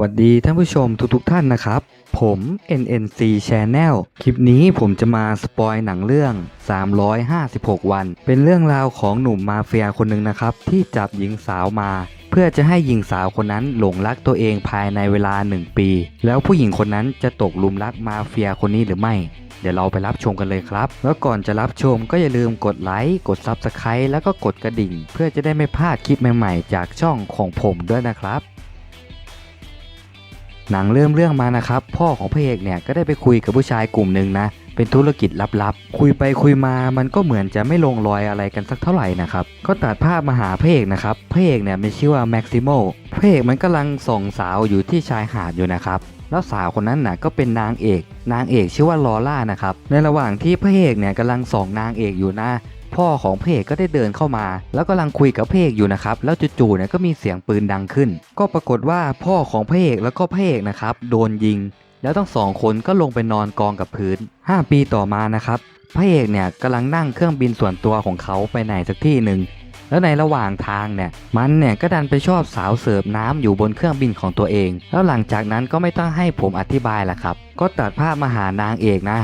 วัสดีท่านผู้ชมทุกๆทท่านนะครับ ผม NNC Channel คลิปนี้ผมจะมาสปอยหนังเรื่อง 356 วัน เป็นเรื่องราวของหนุ่มมาเฟียคนหนึ่งนะครับ ที่จับหญิงสาวมา เพื่อจะให้หญิงสาวคนนั้นหลงรักตัวเองภายในเวลา 1 ปี แล้วผู้หญิงคนนั้นจะตกหลุมรักมาเฟียคนนี้หรือไม่เดี๋ยวเราไปรับชมกันเลยครับ แล้วก่อนจะรับชมก็อย่าลืมกดไลค์ กด Subscribe แล้วก็กดกระดิ่ง เพื่อจะได้ไม่พลาดคลิปใหม่ๆ จากช่องของผมด้วยนะครับ หนังเริ่มเรื่องมานะครับ พ่อของพระเอกเนี่ยก็ได้ไปคุยกับผู้ชายกลุ่มหนึ่งนะ เป็นธุรกิจลับๆ คุยไปคุยมามันก็เหมือนจะไม่ลงรอยอะไรกันสักเท่าไหร่นะครับ ก็ตัดภาพมาหาพระเอกนะครับ พระเอกเนี่ยมีชื่อว่าแม็กซิโมพระเอกมันกำลังส่องสาวอยู่ที่ชายหาดอยู่นะครับแล้วสาวคนนั้นน่ะก็เป็นนางเอก นางเอกชื่อว่าลอล่านะครับ ในระหว่างที่พระเอกเนี่ยกำลังส่องนางเอกอยู่นะ พ่อของพระเอกก็ได้เดินเข้ามา แล้วกำลังคุยกับพระเอกอยู่นะครับ แล้วจู่ๆเนี่ยก็มีเสียงปืนดังขึ้น ก็ปรากฏว่าพ่อของพระเอกแล้วก็พระเอกนะครับโดนยิง แล้วทั้งสองคนก็ลงไปนอนกองกับพื้น 5 ปีต่อมานะครับพระเอกเนี่ยกำลังนั่งเครื่องบินส่วนตัวของเขาไปไหนสักที่หนึ่งแล้วในระหว่างทางเนี่ยมันเนี่ยก็ดันไปชอบสาวเสิร์ฟน้ำอยู่บนเครื่องบินของตัวเอง แล้วหลังจากนั้นก็ไม่ต้องให้ผมอธิบายละครับ ก็ตัดภาพมาหานางเอกนะ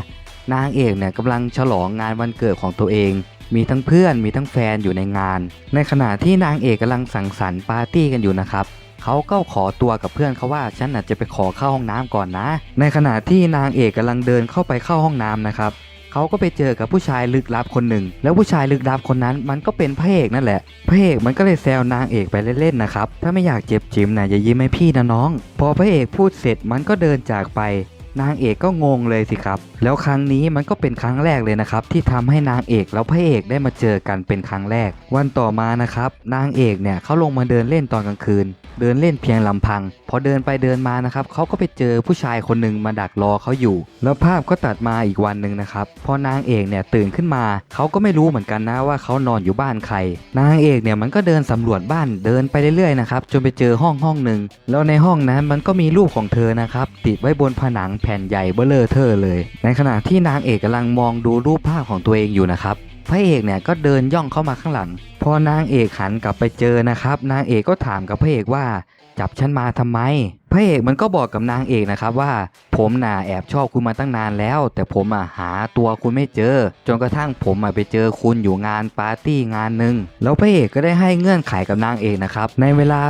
นางเอกเนี่ยกำลังฉลองงานวันเกิดของตัวเอง มีทั้งเพื่อนมีทั้งแฟนอยู่ในงาน ในขณะที่นางเอกกำลังสังสรรค์ปาร์ตี้กันอยู่นะครับเขาก็ขอตัวกับเพื่อนเขาว่าฉันอาจจะไปขอเข้าห้องน้ำก่อนนะ ในขณะที่นางเอกกำลังเดินเข้าไปเข้าห้องน้ำนะครับเขาก็ไปเจอกับผู้ชายลึกลับคนหนึ่ง แล้วผู้ชายลึกลับคนนั้นมันก็เป็นพระเอกนั่นแหละ พระเอกมันก็เลยแซวนางเอกไปเล่นๆนะครับ ถ้าไม่อยากเจ็บจิ๋มนะอย่ายิ้มให้พี่นะน้อง พอพระเอกพูดเสร็จมันก็เดินจากไป นางเอกก็งงเลยสิครับ แล้วครั้งนี้มันก็เป็นครั้งแรกเลยนะครับ ที่ทำให้นางเอกแล้วพระเอกได้มาเจอกันเป็นครั้งแรก วันต่อมานะครับ นางเอกเนี่ยเขาลงมาเดินเล่นตอนกลางคืน เดินเล่นเพียงลำพัง พอเดินไปเดินมานะครับเขาก็ไปเจอผู้ชายคนหนึ่งมาดักรอเขาอยู่ แล้วภาพก็ตัดมาอีกวันหนึ่งนะครับ พอนางเอกเนี่ยตื่นขึ้นมาเขาก็ไม่รู้เหมือนกันนะว่าเขานอนอยู่บ้านใคร นางเอกเนี่ยมันก็เดินสำรวจบ้านเดินไปเรื่อยๆนะครับจนไปเจอห้องห้องหนึ่งแล้วในห้องนั้นมันก็มีรูปของเธอนะครับติดไว้บนผนังแผ่นใหญ่เบ้อเลอเทอเลย ในขณะที่นางเอกกำลังมองดูรูปภาพของตัวเองอยู่นะครับพระเอกเนี่ยก็เดินย่องเข้ามาข้างหลัง พอนางเอกหันกลับไปเจอนะครับ นางเอกก็ถามกับพระเอกว่า จับฉันมาทำไม พระเอกมันก็บอกกับนางเอกนะครับว่าผมน่ะแอบชอบคุณมาตั้งนานแล้ว แต่ผมอะหาตัวคุณไม่เจอ จนกระทั่งผมอะไปเจอคุณอยู่งานปาร์ตี้งานหนึ่งแล้วพระเอกก็ได้ให้เงื่อนไขกับนางเอกนะครับในเวลา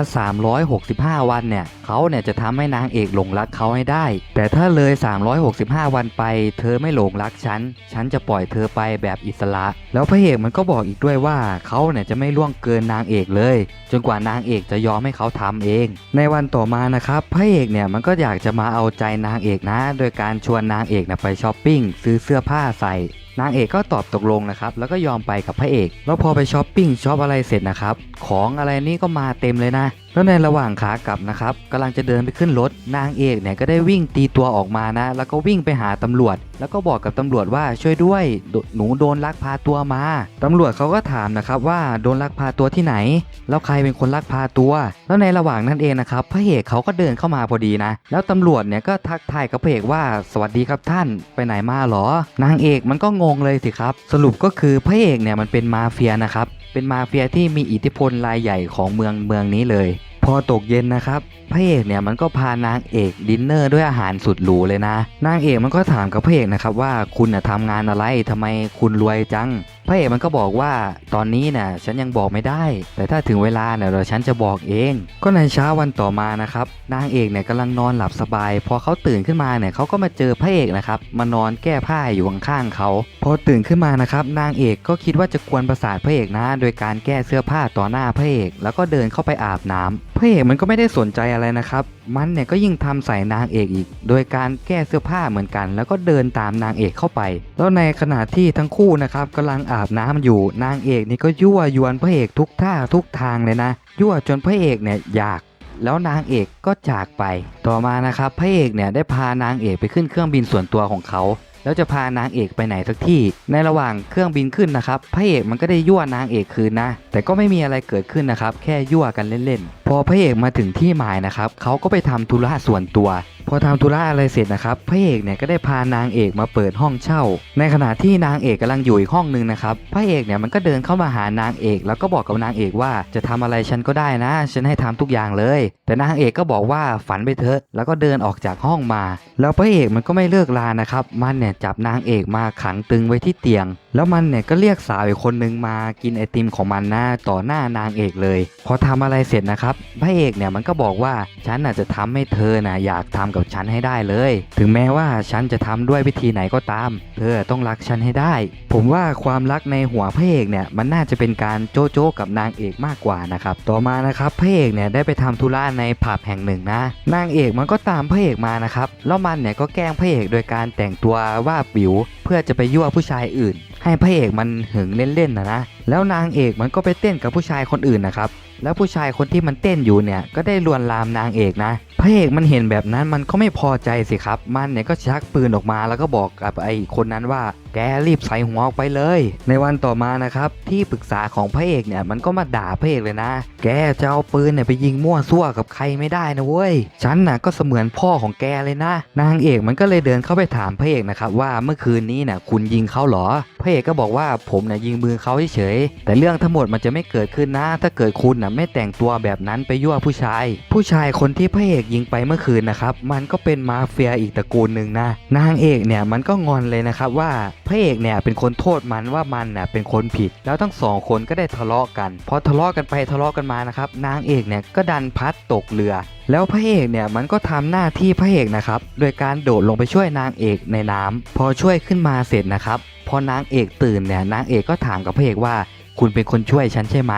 365 วันเนี่ยเขาเนี่ยจะทำให้นางเอกหลงรักเขาให้ได้ แต่ถ้าเลย 365 วันไป เธอไม่หลงรักฉันฉันจะปล่อยเธอไปแบบอิสระ แล้วพระเอกมันก็บอกอีกด้วยว่าเขาเนี่ยจะไม่ล่วงเกินนางเอกเลย จนกว่านางเอกจะยอมให้เขาทำเอง ในวันต่อมานะครับพระเอกเนี่ยมันก็อยากจะมาเอาใจนางเอกนะ โดยการชวนนางเอกนะไปช้อปปิ้งซื้อเสื้อผ้าใส่ นางเอกก็ตอบตกลงนะครับแล้วก็ยอมไปกับพระเอก แล้วพอไปช้อปปิ้งช็อปอะไรเสร็จนะครับของอะไรนี่ก็มาเต็มเลยนะแล้วในระหว่างขากลับนะครับกำลังจะเดินไปขึ้นรถ นางเอกเนี่ยก็ได้วิ่งตีตัวออกมานะ แล้วก็วิ่งไปหาตำรวจ แล้วก็บอกกับตำรวจว่าช่วยด้วย หนูโดนลักพาตัวมาตำรวจเขาก็ถามนะครับว่าโดนลักพาตัวที่ไหน แล้วใครเป็นคนลักพาตัว แล้วในระหว่างนั้นเองนะครับพระเอกเขาก็เดินเข้ามาพอดีนะ แล้วตำรวจเนี่ยก็ทักทายกับพระเอกว่าสวัสดีครับท่านไปไหนมาหรอนางเอกมันก็งงเลยสิครับ สรุปก็คือพระเอกเนี่ยมันเป็นมาเฟียนะครับ เป็นมาเฟียที่มีอิทธิพลรายใหญ่ของเมืองเมืองนี้เลย พอตกเย็นนะครับ พระเอกเนี่ยมันก็พานางเอกดินเนอร์ด้วยอาหารสุดหรูเลยนะ นางเอกมันก็ถามกับพระเอกนะครับว่าคุณน่ยทำงานอะไรทำไมคุณรวยจังพระเอกมันก็บอกว่าตอนนี้น่ะฉันยังบอกไม่ได้ แต่ถ้าถึงเวลาเนี่ยเดี๋ยวฉันจะบอกเอง ก็ในเช้าวันต่อมานะครับนางเอกเนี่ยกำลังนอนหลับสบาย พอเขาตื่นขึ้นมาเนี่ยเขาก็มาเจอพระเอกนะครับมานอนแก้ผ้าอยู่ข้างๆเขาพอตื่นขึ้นมานะครับนางเอกก็คิดว่าจะกวนประสาทพระเอกนะ โดยการแก้เสื้อผ้าต่อหน้าพระเอก แล้วก็เดินเข้าไปอาบน้ำพระเอกมันก็ไม่ได้สนใจอะไรนะครับมันเนี่ยก็ยิ่งทำใส่นางเอกอีก โดยการแก้เสื้อผ้าเหมือนกัน แล้วก็เดินตามนางเอกเข้าไป แล้วในขณะที่ทั้งคู่นะครับกำลังอาบน้ำอยู่ นางเอกนี่ก็ยั่วยวนพระเอกทุกท่าทุกทางเลยนะ ยั่วจนพระเอกเนี่ยอยากแล้วนางเอกก็จากไป ต่อมานะครับพระเอกเนี่ยได้พานางเอกไปขึ้นเครื่องบินส่วนตัวของเขา แล้วจะพานางเอกไปไหนสักที่ ในระหว่างเครื่องบินขึ้นนะครับพระเอกมันก็ได้ยั่วนางเอกคืนนะ แต่ก็ไม่มีอะไรเกิดขึ้นนะครับ แค่ยั่วกันเล่นๆ พอพระเอกมาถึงที่หมายนะครับเขาก็ไปทำธุระส่วนตัว อทำธุระอะไรเสร็จนะครับพระเอกเนี่ยก็ได้พานางเอกมาเปิดห้องเช่า ในขณะที่นางเอกกำลังอยู่อีกห้องหนึงนะครับพระเอกเนี่ยมันก็เดินเข้ามาหานางเอก แล้วก็บอกกับนางเอกว่าจะทำอะไรฉันก็ได้นะ ฉันให้ทำทุกอย่างเลย แต่นางเอกก็บอกว่าฝันไปเถอะ แล้วก็เดินออกจากห้องมา แล้วพระเอกมันก็ไม่เลิกลานะครับมันเนี่ยจับนางเอกมาขังตึงไว้ที่เตียง แล้วมันเนี่ยก็เรียกสาวอีกคนนึงมากินไอติมของมันหน้าต่อหน้านางเอกเลย พอทำอะไรเสร็จนะครับพระเอกเนี่ยมันก็บอกว่าฉันน่ะจะทำให้เธอน่ะอยากทำกับฉันให้ได้เลย ถึงแม้ว่าฉันจะทำด้วยวิธีไหนก็ตาม เธอต้องรักฉันให้ได้ ผมว่าความรักในหัวพระเอกเนี่ยมันน่าจะเป็นการโจโจกับนางเอกมากกว่านะครับต่อมานะครับพระเอกเนี่ยได้ไปทำธุระในผับแห่งหนึ่งนะ นางเอกมันก็ตามพระเอกมานะครับแล้วมันเนี่ยก็แกล้งพระเอกโดยการแต่งตัวว่าบิว เพื่อจะไปยั่วผู้ชายอื่น ให้พระเอกมันหึงเล่นๆนะนะแล้วนางเอกมันก็ไปเต้นกับผู้ชายคนอื่นนะครับแล้วผู้ชายคนที่มันเต้นอยู่เนี่ยก็ได้ลวนลามนางเอกนะ พระเอกมันเห็นแบบนั้นมันก็ไม่พอใจสิครับ มันเนี่ยก็ชักปืนออกมาแล้วก็บอกกับไอ้คนนั้นว่า แกรีบใส่หัวออกไปเลย ในวันต่อมานะครับ ที่ปรึกษาของพระเอกเนี่ยมันก็มาด่าพระเอกเลยนะ แกจะเอาปืนเนี่ยไปยิงมั่วซั่วกับใครไม่ได้นะเว้ย ฉันน่ะก็เสมือนพ่อของแกเลยนะ นางเอกมันก็เลยเดินเข้าไปถามพระเอกนะครับว่าเมื่อคืนนี้น่ะคุณยิงเขาเหรอ พระเอกก็บอกว่าผมน่ะยิงมือเขาเฉยแต่เรื่องทั้งหมดมันจะไม่เกิดขึ้นนะ ถ้าเกิดคุณน่ะไม่แต่งตัวแบบนั้นไปยั่วผู้ชาย ผู้ชายคนที่พระเอกยิงไปเมื่อคืนนะครับ มันก็เป็นมาเฟียอีกตระกูลหนึ่งนะ นางเอกเนี่ยมันก็งอนเลยนะครับว่าพระเอกเนี่ยเป็นคนโทษมันว่ามันน่ะเป็นคนผิด แล้วทั้งสองคนก็ได้ทะเลาะกัน พอทะเลาะกันไปทะเลาะกันมานะครับ นางเอกเนี่ยก็ดันพัดตกเรือแล้วพระเอกเนี่ยมันก็ทำหน้าที่พระเอกนะครับ โดยการโดดลงไปช่วยนางเอกในน้ำพอช่วยขึ้นมาเสร็จนะครับ พอนางเอกตื่นเนี่ยนางเอกก็ถามกับพระเอกว่า คุณเป็นคนช่วยฉันใช่ไหม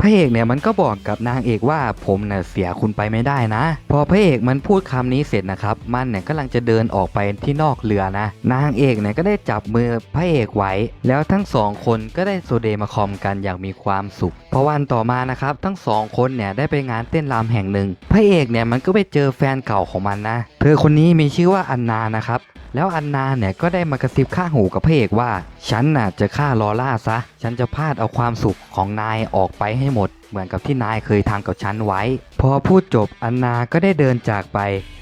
พระเอกเนี่ยมันก็บอกกับนางเอกว่าผมเน่ะเสียคุณไปไม่ได้นะ พอพระเอกมันพูดคำนี้เสร็จนะครับ มันเนี่ยกำลังจะเดินออกไปที่นอกเรือนะ นางเอกเนี่ยก็ได้จับมือพระเอกไว้ แล้วทั้งสองคนก็ได้โซเดมาคอมกันอย่างมีความสุขพอวันต่อมานะครับ ทั้งสองคนเนี่ยได้ไปงานเต้นรำแห่งหนึ่ง พระเอกเนี่ยมันก็ไปเจอแฟนเก่าของมันนะ เธอคนนี้มีชื่อว่าอันนานะครับแล้วอันนาเนี่ยก็ได้มากระซิบข้างหูกับพระเอกว่า ฉันน่ะจะฆ่าลอล่าซะ ฉันจะพาดเอาความสุขของนายออกไปให้หมด เหมือนกับที่นายเคยทำกับฉันไว้ พอพูดจบอันนาก็ได้เดินจากไป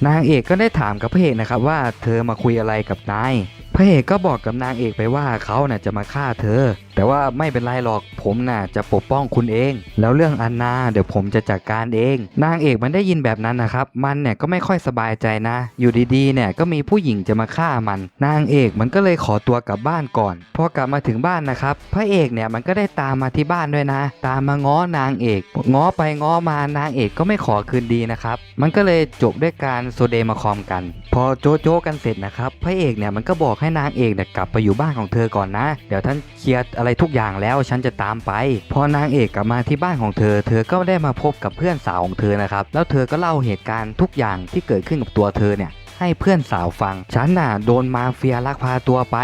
นางเอกก็ได้ถามกับพระเอกนะครับว่าเธอมาคุยอะไรกับนาย พระเอกก็บอกกับนางเอกไปว่าเขาน่ะจะมาฆ่าเธอ แต่ว่าไม่เป็นไรหรอกผมน่ะจะปกป้องคุณเอง แล้วเรื่องอันนาเดี๋ยวผมจะจัดการเอง นางเอกมันได้ยินแบบนั้นนะครับ มันเนี่ยก็ไม่ค่อยสบายใจนะ อยู่ดีๆเนี่ยก็มีผู้หญิงจะมาฆ่ามัน นางเอกมันก็เลยขอตัวกลับบ้านก่อนพอกลับมาถึงบ้านนะครับพระเอกเนี่ยมันก็ได้ตามมาที่บ้านด้วยนะ ตามมาง้อนางเอกง้อไปง้อมานางเอกก็ไม่ขอคืนดีนะครับมันก็เลยจบด้วยการโซเดมาคอมกัน พอโจโจกันเสร็จนะครับพระเอกเนี่ยมันก็บอกให้นางเอกเนี่ยกลับไปอยู่บ้านของเธอก่อนนะ เดี๋ยวท่านเคลียร์อะไรทุกอย่างแล้วฉันจะตามไป พอนางเอกกลับมาที่บ้านของเธอ เธอก็ได้มาพบกับเพื่อนสาวของเธอนะครับ แล้วเธอก็เล่าเหตุการณ์ทุกอย่างที่เกิดขึ้นกับตัวเธอเนี่ยให้เพื่อนสาวฟัง ฉันน่ะโดนมาเฟียลักพาตัวไป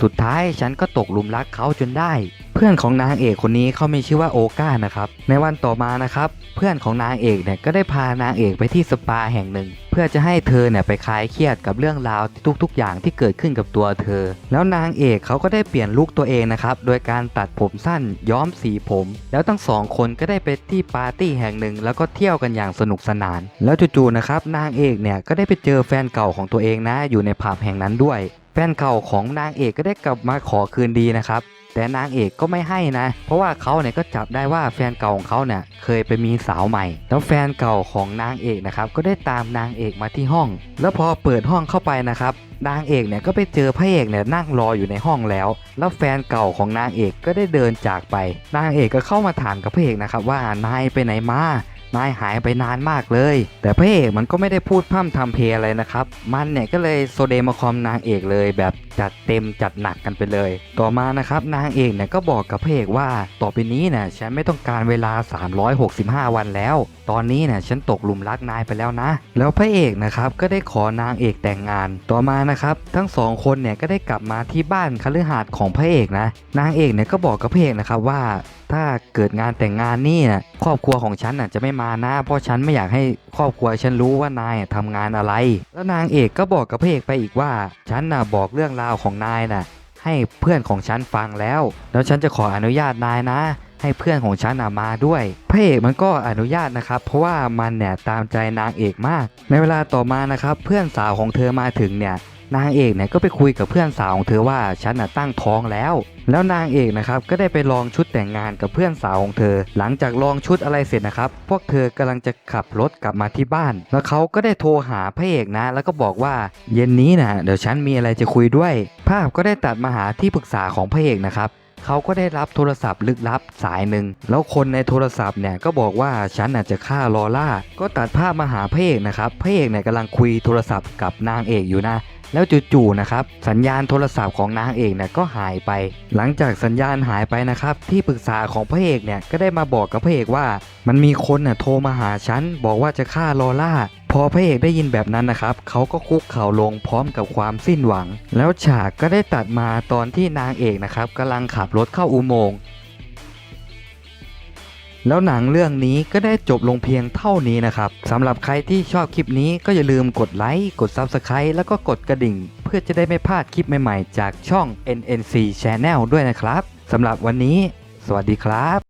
สุดท้ายฉันก็ตกหลุมรักเขาจนได้ เพื่อนของนางเอกคนนี้เขามีชื่อว่าโอก้านะครับ ในวันต่อมานะครับ เพื่อนของนางเอกเนี่ยก็ได้พานางเอกไปที่สปาแห่งหนึ่ง เพื่อจะให้เธอเนี่ยไปคลายเครียดกับเรื่องราวทุกๆ อย่างที่เกิดขึ้นกับตัวเธอ แล้วนางเอกเขาก็ได้เปลี่ยนลุคตัวเองนะครับ โดยการตัดผมสั้นย้อมสีผม แล้วทั้งสองคนก็ได้ไปที่ปาร์ตี้แห่งหนึ่ง แล้วก็เที่ยวกันอย่างสนุกสนาน แล้วจู่ๆนะครับนางเอกเนี่ยก็ได้ไปเจอแฟนเก่าของตัวเองนะอยู่ในผับแห่งนั้นด้วย แฟนเก่าของนางเอกก็ได้กลับมาขอคืนดีนะครับ แต่นางเอกก็ไม่ให้นะ เพราะว่าเขาเนี่ยก็จับได้ว่าแฟนเก่าของเขาเนี่ยเคยไปมีสาวใหม่ แล้วแฟนเก่าของนางเอกนะครับก็ได้ตามนางเอกมาที่ห้อง แล้วพอเปิดห้องเข้าไปนะครับนางเอกเนี่ยก็ไปเจอพระเอกเนี่ยนั่งรออยู่ในห้องแล้ว แล้วแฟนเก่าของนางเอกก็ได้เดินจากไป นางเอกก็เข้ามาถามกับพระเอกนะครับว่านายไปไหนมา นายหายไปนานมากเลย แต่พระเอกมันก็ไม่ได้พูดพร่ำทำเพลอะไรนะครับ มันเนี่ยก็เลยโซเดมาคอมนางเอกเลย แบบจัดเต็มจัดหนักกันไปเลย ต่อมานะครับนางเอกเนี่ยก็บอกกับพระเอกว่าต่อไปนี้เนี่ยฉันไม่ต้องการเวลา 365 วันแล้ว ตอนนี้เนี่ยฉันตกหลุมรักนายไปแล้วนะ แล้วพระเอกนะครับก็ได้ขอนางเอกแต่งงาน ต่อมานะครับทั้งสองคนเนี่ยก็ได้กลับมาที่บ้านคฤหาสน์ของพระเอกนะ นางเอกเนี่ยก็บอกกับพระเอกนะครับว่า ถ้าเกิดงานแต่งงานนี่นะครอบครัวของฉันน่ะจะไม่มานะ เพราะฉันไม่อยากให้ครอบครัวฉันรู้ว่านายทำงานอะไร แล้วนางเอกก็บอกกับพระเอกไปอีกว่า ฉันน่ะบอกเรื่องราวของนายน่ะ ให้เพื่อนของฉันฟังแล้ว แล้วฉันจะขออนุญาตนายนะ ให้เพื่อนของฉันน่ะมาด้วยพระเอกมันก็อนุญาตนะครับ เพราะว่ามันเนี่ยตามใจนางเอกมาก ในเวลาต่อมานะครับ เพื่อนสาวของเธอมาถึงเนี่ย นางเอกเนี่ยก็ไปคุยกับเพื่อนสาวของเธอว่าฉันน่ะตั้งท้องแล้ว แล้วนางเอกนะครับก็ได้ไปลองชุดแต่งงานกับเพื่อนสาวของเธอ หลังจากลองชุดอะไรเสร็จนะครับ พวกเธอกำลังจะขับรถกลับมาที่บ้าน แล้วเขาก็ได้โทรหาพระเอกนะ แล้วก็บอกว่าเย็นนี้นะเดี๋ยวฉันมีอะไรจะคุยด้วย ภาพก็ได้ตัดมาหาที่ปรึกษาของพระเอกนะครับเขาก็ได้รับโทรศัพท์ลึกลับสายหนึ่ง แล้วคนในโทรศัพท์เนี่ยก็บอกว่าฉันอาจจะฆ่าลอล่า ก็ตัดภาพมาหาพระเอกนะครับ พระเอกเนี่ยกำลังคุยโทรศัพท์กับนางเอกอยู่นะ แล้วจู่ๆนะครับสัญญาณโทรศัพท์ของนางเอกเนี่ยก็หายไป หลังจากสัญญาณหายไปนะครับ ที่ปรึกษาของพระเอกเนี่ยก็ได้มาบอกกับพระเอกว่า มันมีคนน่ะโทรมาหาฉันบอกว่าจะฆ่าลอล่าพอพระเอกได้ยินแบบนั้นนะครับ เขาก็คุกเข่าลงพร้อมกับความสิ้นหวัง แล้วฉากก็ได้ตัดมาตอนที่นางเอกนะครับกำลังขับรถเข้าอุโมงค์ แล้วหนังเรื่องนี้ก็ได้จบลงเพียงเท่านี้นะครับสำหรับใครที่ชอบคลิปนี้ก็อย่าลืมกดไลค์กด Subscribe แล้วก็กดกระดิ่ง เพื่อจะได้ไม่พลาดคลิปใหม่ๆ จากช่อง NNC Channel ด้วยนะครับสำหรับวันนี้ สวัสดีครับ